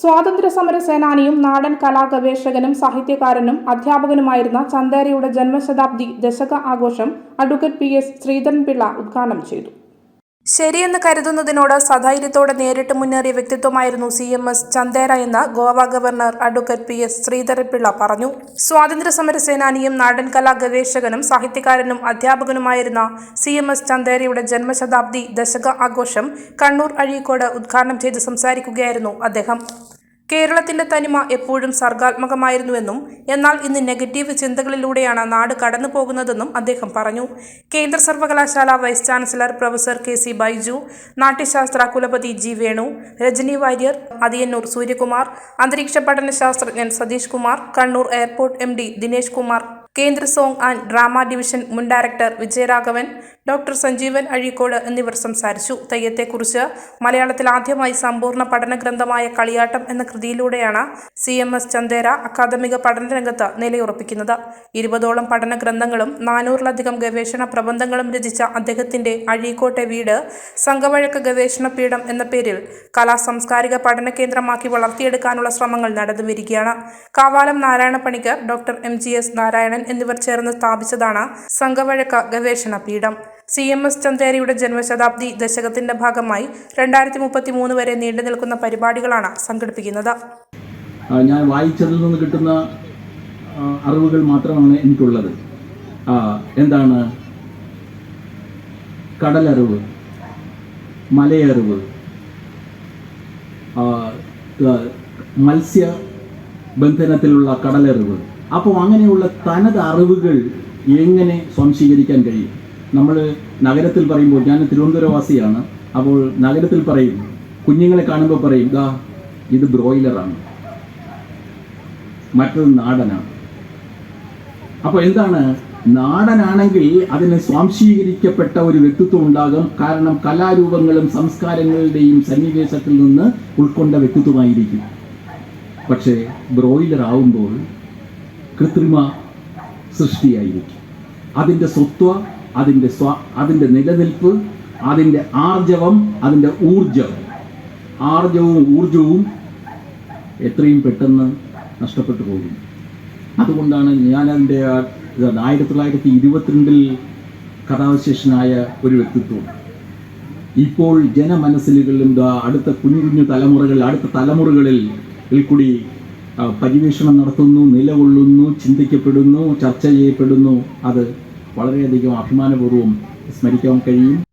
സ്വാതന്ത്ര്യ സമര സേനാനിയും നാടൻ കലാഗവേഷകനും സാഹിത്യകാരനും അധ്യാപകനുമായിരുന്ന ചന്ദേരയുടെ ജന്മശതാബ്ദി ദശക ആഘോഷം അഡ്വക്കേറ്റ് പി എസ് ശ്രീധരൻപിള്ള ഉദ്ഘാടനം ചെയ്തു. ശരിയെന്ന് കരുതുന്നതിനോട് സധൈര്യത്തോടെ നേരിട്ട് മുന്നേറിയ വ്യക്തിത്വമായിരുന്നു സി എം എസ് ചന്ദേര എന്ന് Goa governor advocate P S Sreedharan Pillai പറഞ്ഞു. സ്വാതന്ത്ര്യ സമര സേനാനിയും നാടൻ കലാ ഗവേഷകനും സാഹിത്യകാരനും അധ്യാപകനുമായിരുന്ന സി എം എസ് ചന്ദേരയുടെ ജന്മശതാബ്ദി ദശക ആഘോഷം കണ്ണൂർ അഴീക്കോട് ഉദ്ഘാടനം ചെയ്ത് സംസാരിക്കുകയായിരുന്നു അദ്ദേഹം. കേരളത്തിന്റെ തനിമ എപ്പോഴും സർഗാത്മകമായിരുന്നുവെന്നും എന്നാൽ ഇന്ന് നെഗറ്റീവ് ചിന്തകളിലൂടെയാണ് നാട് കടന്നു പോകുന്നതെന്നും അദ്ദേഹം പറഞ്ഞു. കേന്ദ്ര സർവകലാശാല vice chancellor professor K C Baiju നാട്യശാസ്ത്ര കുലപതി ജി വേണു രജനി വാര്യർ അതിയന്നൂർ സൂര്യകുമാർ അന്തരീക്ഷ പഠന ശാസ്ത്രജ്ഞൻ Satheesh Kumar Kannur airport M D Dinesh Kumar കേന്ദ്ര സോങ് ആൻഡ് ഡ്രാമ ഡിവിഷൻ മുൻ ഡയറക്ടർ വിജയരാഘവൻ ഡോക്ടർ സഞ്ജീവൻ അഴീക്കോട് എന്നിവർ സംസാരിച്ചു. തെയ്യത്തെക്കുറിച്ച് മലയാളത്തിൽ ആദ്യമായി സമ്പൂർണ പഠന ഗ്രന്ഥമായ കളിയാട്ടം എന്ന കൃതിയിലൂടെയാണ് സി എം എസ് ചന്ദേര അക്കാദമിക പഠനരംഗത്ത് നിലയുറപ്പിക്കുന്നത്. ഇരുപതോളം പഠന ഗ്രന്ഥങ്ങളും നാനൂറിലധികം ഗവേഷണ പ്രബന്ധങ്ങളും രചിച്ച അദ്ദേഹത്തിന്റെ അഴീക്കോട്ടെ വീട് സംഘവഴക്ക് ഗവേഷണ പീഠം എന്ന പേരിൽ കലാ സാംസ്കാരിക പഠന കേന്ദ്രമാക്കി വളർത്തിയെടുക്കാനുള്ള ശ്രമങ്ങൾ നടന്നുവരികയാണ്. Kavalam Narayana Panicker doctor M G S Narayanan എന്നിവർ ചേർന്ന് സ്ഥാപിച്ചതാണ് സംഘവഴക്ക ഗവേഷണ പീഠം. സി എം എസ് ചന്ദേരിയുടെ ജന്മശതാബ്ദി ദശകത്തിന്റെ ഭാഗമായി രണ്ടായിരത്തി മുപ്പത്തി മൂന്ന് വരെ നീണ്ടു നിൽക്കുന്ന പരിപാടികളാണ് സംഘടിപ്പിക്കുന്നത്. ഞാൻ വായിച്ചതിൽ നിന്ന് കിട്ടുന്ന അറിവുകൾ മാത്രമാണ് എനിക്കുള്ളത്. എന്താണ്? കടലറിവ് മലയറിവ് മത്സ്യ ബന്ധനത്തിലുള്ള കടലറിവ് അപ്പോൾ അങ്ങനെയുള്ള തനത് അറിവുകൾ എങ്ങനെ സ്വാംശീകരിക്കാൻ കഴിയും? നമ്മൾ നഗരത്തിൽ പറയുമ്പോൾ ഞാൻ തിരുവനന്തപുരവാസിയാണ്. അപ്പോൾ നഗരത്തിൽ പറയും കുഞ്ഞുങ്ങളെ കാണുമ്പോൾ പറയും ദാ ഇത് ബ്രോയിലറാണ്. മറ്റൊരു നാടനാണ്. അപ്പോൾ എന്താണ്? നാടനാണെങ്കിൽ അതിന് സ്വാംശീകരിക്കപ്പെട്ട ഒരു വ്യക്തിത്വം ഉണ്ടാകും. കാരണം കലാരൂപങ്ങളും സംസ്കാരങ്ങളുടെയും സന്നിവേശത്തിൽ നിന്ന് ഉൾക്കൊണ്ട വ്യക്തിത്വമായിരിക്കും. പക്ഷേ ബ്രോയിലർ ആവുമ്പോൾ കൃത്രിമ സൃഷ്ടിയായിരിക്കും. അതിന്റെ സ്വത്വ അതിന്റെ സ്വ അതിന്റെ നിലനിൽപ്പ് അതിന്റെ ആർജവം അതിന്റെ ഊർജം. ആർജവും ഊർജവും എത്രയും പെട്ടെന്ന് നഷ്ടപ്പെട്ടു പോകും അതുകൊണ്ടാണ് ഞാൻ അതിന്റെ ആയിരത്തി തൊള്ളായിരത്തി ഇരുപത്തിരണ്ടിൽ കഥാവിശേഷനായ ഒരു വ്യക്തിത്വം. ഇപ്പോൾ ജനമനസ്സിലുകളിലും അടുത്ത കുഞ്ഞു കുഞ്ഞു തലമുറകൾ അടുത്ത തലമുറകളിൽ കൂടി പര്യവേഷണം നടത്തുന്നു നിലകൊള്ളുന്നു ചിന്തിക്കപ്പെടുന്നു ചർച്ച ചെയ്യപ്പെടുന്നു. അത് വളരെയധികം അഭിമാനപൂർവം സ്മരിക്കാൻ കഴിയും.